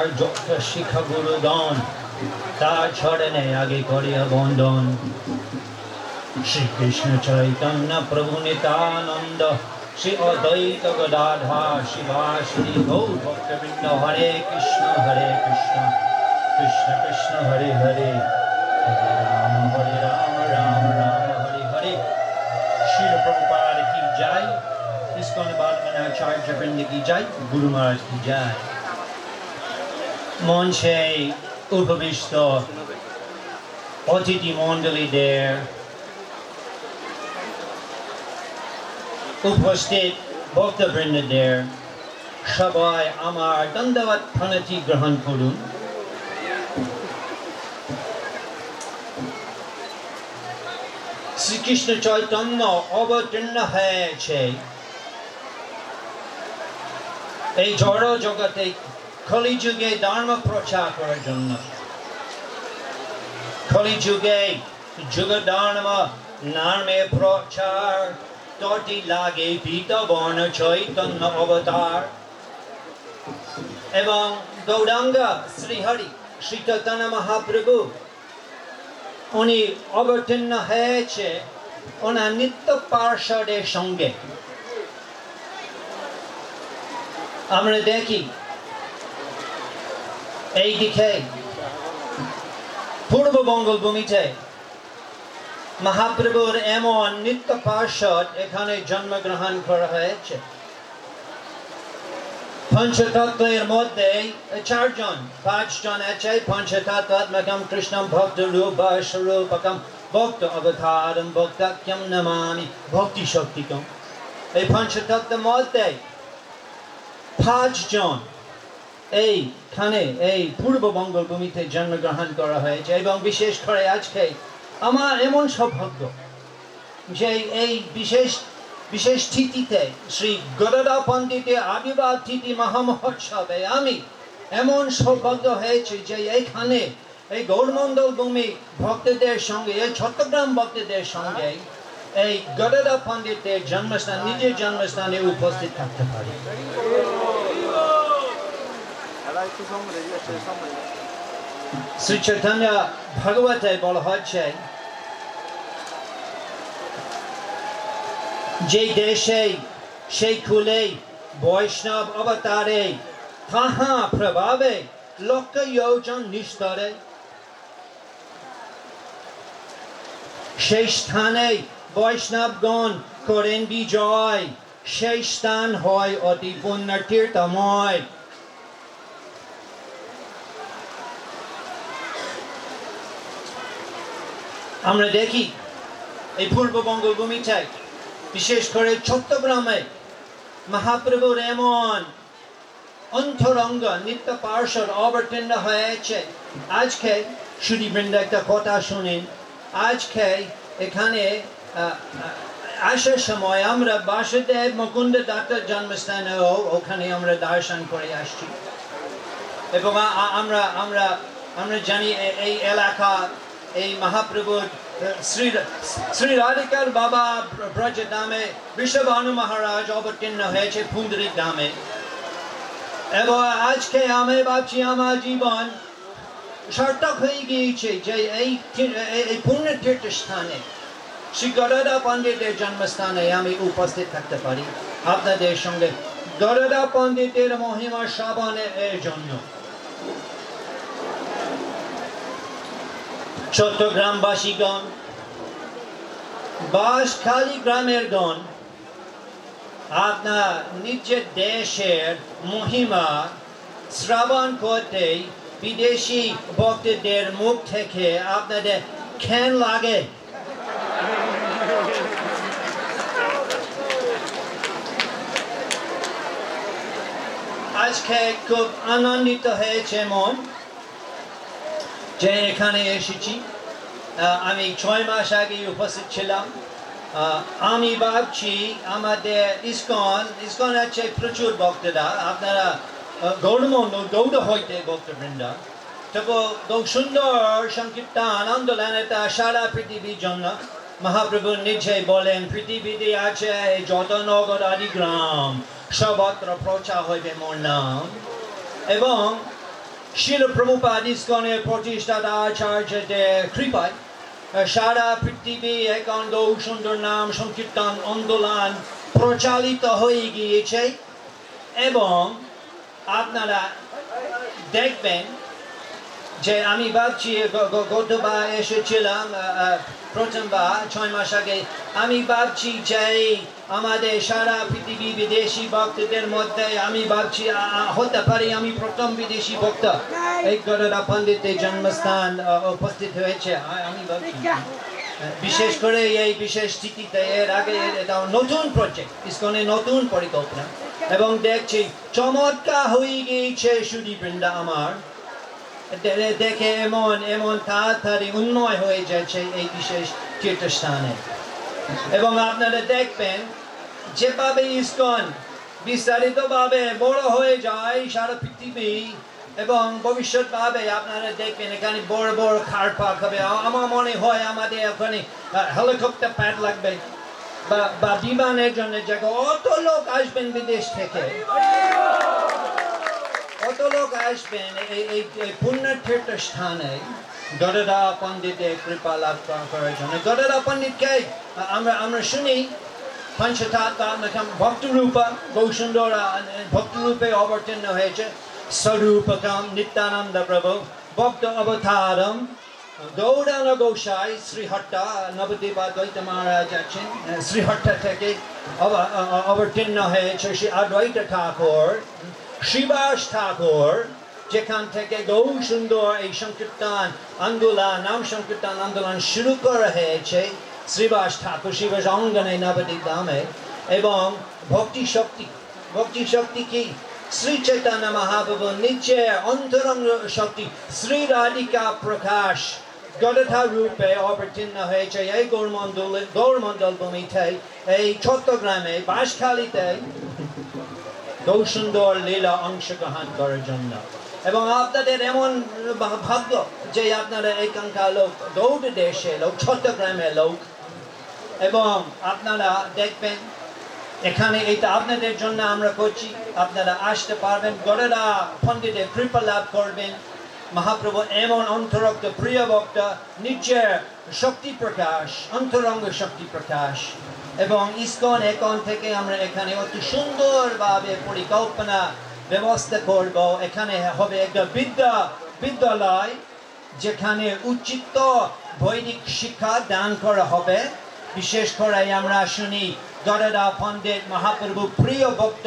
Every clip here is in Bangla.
তার যত শিক্ষা গুরুগণ, তার ছড়নে আগে করিয়া বন্দন শ্রীকৃষ্ণ চৈতন্য প্রভু নিত্যানন্দ শ্রী অদ্বৈত গদাধা শিবা শ্রী গৌর ভক্তবৃন্দ, হরে কৃষ্ণ হরে কৃষ্ণ কৃষ্ণ কৃষ্ণ, হরে হরে হরে রাম হরে রাম রাম রাম, হরে হরে। শিল প্রভুপাদ কি জয়? ইসকন বালমনাচার্য বৃন্দ কি জয়? গুরু মহারাজ কি জয়? মঞ্চে উপবিষ্ট অতিথি মণ্ডলীদের উপস্থিত ভক্তবৃন্দদের সবাই আমার দণ্ডবাদ প্রণতি গ্রহণ করুন। শ্রীকৃষ্ণ চৈতন্য অবতীর্ণ হয়েছে। এই জড় জগতে কলিযুগে ধর্ম প্রচার করার জন্য। কলিযুগে যুগ ধর্ম নামে প্রচার। তটি লাগে বর্ণ চৈতন্য অবতার। এবং গৌরাঙ্গ শ্রীহরি শ্রী চৈতন্য মহাপ্রভু, উনি অবতীর্ণ হয়েছে ওনার নিত্য পার্ষদের সঙ্গে। আমরা দেখি এই দিকে পূর্ববঙ্গল ভূমিতে মহাপ্রভুর এমন নিত্য পার্ষদ এখানে জন্মগ্রহণ করা হয়েছে। পঞ্চতত্ত্বের মধ্যে চারজন, পাঁচজন আছে। পঞ্চতত্ত্বাত্মকম কৃষ্ণম ভক্ত রূপ স্বরূপকম ভক্ত অবতারম ভক্তাক্যম নমামি ভক্তি শক্তিকম। এই পঞ্চতত্ত্বের মধ্যে পাঁচজন এইখানে এই পূর্ব বঙ্গভূমিতে জন্মগ্রহণ করা হয়েছে এবং বিশেষ করে আজকে আমার এমন সৌভাগ্য যে এই বিশেষ বিশেষ তিথিতে শ্রী গরদা পণ্ডিতের আবির্ভাব তিথি মহামহোৎসবে আমি এমন সৌভাগ্য হয়েছে যে এইখানে এই গৌরমণ্ডল ভূমি ভক্তদের সঙ্গে, এই চট্টগ্রাম ভক্তদের সঙ্গে এই গরদা পণ্ডিতের জন্মস্থান, নিজের জন্মস্থানে উপস্থিত থাকতে পারি দাদা একটু সামনে এসে সামনে শ্রী চৈতন্য ভগবতে বলা হচ্ছে যে দেশে সেই কুলে বৈষ্ণব অবতারে তাহা প্রভাবে লক্ষ যোজন নিস্তরে সেই স্থানে বৈষ্ণবগণ করেন বিজয় সেই স্থান হয় অতি পুণ্য তীর্থময় আমরা দেখি এই পূর্ববঙ্গ ভূমিতে বিশেষ করে চট্টগ্রামে মহাপ্রভুর এমন অন্তরঙ্গ নিত্য পার্শ্বদ অবতীর্ণ হয়েছে। আজকে সুদীবৃন্দ একটা কথা শুনেন। আজকে এখানে আসার সময় আমরা বাসুদেব মুকুন্দ দত্তের জন্মস্থানে ওখানে আমরা দর্শন করে আসছি। এবং আমরা আমরা আমরা জানি এই এলাকা এই মহাপ্রভুর শ্রী শ্রী রাধিকার বাবা ব্রজ দামে বিশ্বভানু মহারাজ অবতীর্ণ হয়েছে ফুন্দরিক দামে এবং আজকে আমি ভাবছি আমার জীবন সার্থক হয়ে গিয়েছে যে এই এই- এই পুণ্য স্থানে, শ্রী গরদা পণ্ডিতের জন্মস্থানে আমি উপস্থিত থাকতে পারি আপনাদের সঙ্গে। গরদা পণ্ডিতের মহিমা শ্রাবণের জন্য। চট্টগ্রামবাসীগণ, বাঁশখালী গ্রামের গণ, আপনার নিজের দেশের মহিমা শ্রাবণ করতে বিদেশি ভক্তদের মুখ থেকে আপনাদের খেন লাগে। আজকে খুব আনন্দিত হয়েছে মন। যে এখানে এসেছি আমি ছয় মাস আগে উপস্থিত ছিলাম। আমি ভাবছি আমাদের ইস্কন ইস্কন আছে প্রচুর ভক্তরা, আপনারা গৌরমন্ডল গৌড় হইতে ভক্তবৃন্দ। তবু খুব সুন্দর সংকীর্তন আন্দোলন এটা সারা পৃথিবীর জন্য। মহাপ্রভু নিজে বলেন, পৃথিবীতে আছে যত নগর, আদি গ্রাম সর্বত্র প্রচার হইবে মোর নাম। এবং শিল প্রভুপাদ ইস্কনের প্রতিষ্ঠাতা আচার্যদের কৃপায় সারা পৃথিবী এখন গৌ সুন্দর নাম সংকীর্তন আন্দোলন প্রচালিত হয়ে গিয়েছে এবং আপনারা দেখবেন যে আমি ভাবছি গতবার এসেছিলাম আহ, প্রথমবার ছয় মাস আগে আমি ভাবছি যে আমাদের সারা পৃথিবী বিদেশি ভক্তদের মধ্যে আমি ভাবছি হতে পারি আমি প্রথম বিদেশি ভক্ত। এই গরুড়া পণ্ডিতের জন্মস্থান উপস্থিত হয়েছে। আমি ভাবছি বিশেষ করে এই বিশেষ তিথিতে এর আগে এটা নতুন প্রজেক্ট ইসকনে নতুন পরিকল্পনা। এবং দেখছি চমৎকার হয়ে গিয়েছে সুদী আমার। দেখে এমন এমন তাড়াতাড়ি উন্নয় হয়ে যাচ্ছে এই বিশেষ তীর্থস্থানে। এবং আপনারা দেখবেন, যেভাবে ইসকন বিস্তারিতভাবে বড় হয়ে যায় সারা পৃথিবী, এবং ভবিষ্যৎভাবে আপনারা দেখবেন এখানে বড় বড় খার পাক হবে। আমার মনে হয় আমাদের ওখানে হেলিকপ্টার প্যাড লাগবে বা বিমানের জন্য জায়গা। অত লোক আসবেন বিদেশ থেকে। কত লোক আসবেন? এই এই পুণ্যতীর্থ স্থানে। গরদা পণ্ডিতের কৃপা লাভ করা- করার জন্য। গরদা পণ্ডিতকে আমরা আমরা শুনি, পঞ্চতাত্মা ভক্তরূপা গৌসুন্দর ভক্তরূপে অবতীর্ণ হয়েছে। স্বরূপকম নিত্যানন্দ প্রভু, ভক্ত অবতারম। গৌরাঙ্গ গোসাই, শ্রীহট্টা, নবদ্বীপা দ্বৈত মহারাজ আছেন। শ্রীহট্টা থেকে অবতীর্ণ হয়েছে শ্রী অদ্বৈত ঠাকুর। শিবাস ঠাকুর যেখান থেকে গৌ সুন্দর এই সংকীর্তন আন্দোলন, নাম সংকীর্তন আন্দোলন শুরু করা হয়েছে, শ্রীবাস ঠাকুর শিবাস অঙ্গনে নবদ্বীপ ধামে। এবং ভক্তি শক্তি ভক্তি শক্তি কি? শ্রী চৈতন্য মহাপ্রভু নিচে অন্তরঙ্গ শক্তি, শ্রী রাধিকা প্রকাশ গদথা রূপে অবতীর্ণ হয়েছে এই গৌরমন্ডল গৌরমন্ডল ভূমিতে, এই চট্টগ্রামে, বাঁশখালীতে। গৌসুন্দর লীলা অংশগ্রহণ করার জন্য। এবং আপনাদের এমন ভাগ্য যে আপনারা এখানকার লোক দৌড় দেশে লোক চট্টগ্রামের লোক, এবং আপনারা দেখবেন, এখানে এটা আপনাদের জন্য আমরা করছি। আপনারা আসতে পারবেন, গড়েরা পণ্ডিতের কৃপা লাভ করবেন। মহাপ্রভু এমন অন্তরক্ত প্রিয় বক্তা নিজের শক্তি প্রকাশ, অন্তরঙ্গ শক্তি প্রকাশ। এবং ইস্কন এখন থেকে আমরা এখানে অতি সুন্দরভাবে পরিকল্পনা, ব্যবস্থা করব। এখানে হবে একটা বিদ্যা, বিদ্যালয়, যেখানে উচিত বৈদিক শিক্ষা দান করা হবে। বিশেষ করে আমরা শুনি, দরদা পণ্ডিত মহাপ্রভু প্রিয় ভক্ত,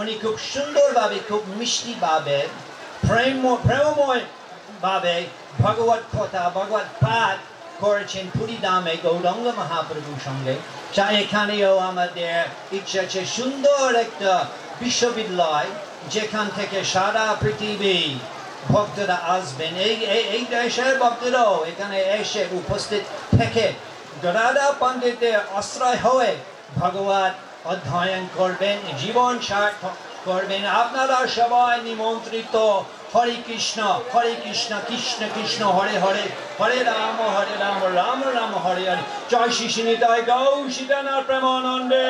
উনি খুব সুন্দরভাবে, খুব মিষ্টিভাবে, প্রেম প্রেমময় ভাবে ভগবত কথা, ভগবত পাঠ করেছেন পুরী দামে গৌরঙ্গ মহাপ্রভুর সঙ্গে। যা এখানেও আমাদের ইচ্ছা আছে সুন্দর একটা বিশ্ববিদ্যালয় যেখান থেকে সারা পৃথিবী ভক্তরা আসবেন এই এই- দেশের ভক্তরাও এখানে এসে উপস্থিত থেকে গদাদা পণ্ডিতের আশ্রয় হয়ে ভগবত অধ্যয়ন করবেন জীবন সার্থক করবেন আপনারা সবাই নিমন্ত্রিত হরে কৃষ্ণ হরে কৃষ্ণ কৃষ্ণ কৃষ্ণ, হরে হরে হরে রাম হরে রাম রাম রাম, হরে হরে। জয় শ্রী নিতাই গৌ সীতানাথ প্রেমানন্দে।